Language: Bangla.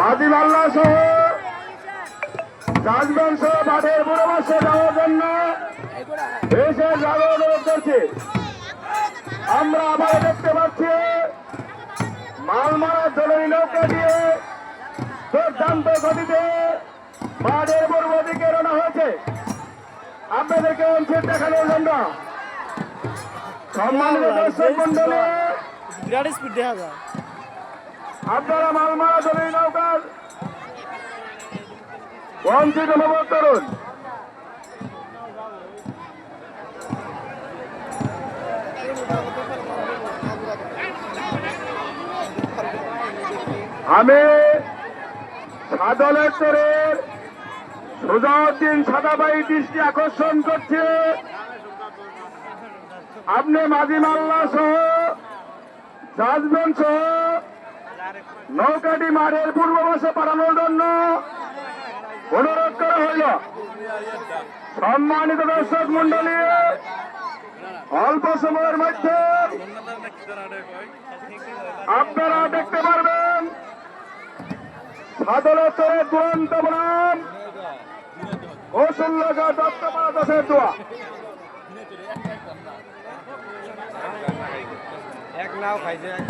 মাঝি মাল্লা সহ রাজবান সহ মাঠের বুড়ো মাসে যাওয়ার জন্য এসে যাবে অনুরোধ করছি। আমরা আবার দেখতে পাচ্ছি মালমারা জলনী নৌকা দিয়ে দুর্দান্ত গতিতে মাঠের পূর্ব দিকে রওনা হয়েছে। আপনাদেরকে অঞ্চল দেখানোর জন্য সম্মানিত দর্শক মন্ডলী বিরাট স্পিড দেখা যায়। আপনারা মালমারা জলনী নৌকার বঞ্চিত অনুভব করুন আমি সাদলেশ্বরের সুজাউদ্দিন সাদাবাই দৃষ্টি আকর্ষণ করছে। আপনি মাঝি মাল্লা সহ জাজবেন সহ নৌকাটি মাঠের পূর্ব পাশে পাঠানোর জন্য অনুরোধ করা হইল সম্মানিত দর্শক মন্ডলী অল্প সময়ের মধ্যে আপনারা দেখতে পারবেন সাদলেশ্বরের দুরন্ত বনাম কৌশল্যগা দত্তপাড়া দোয়া। এক নাও খাইছে এক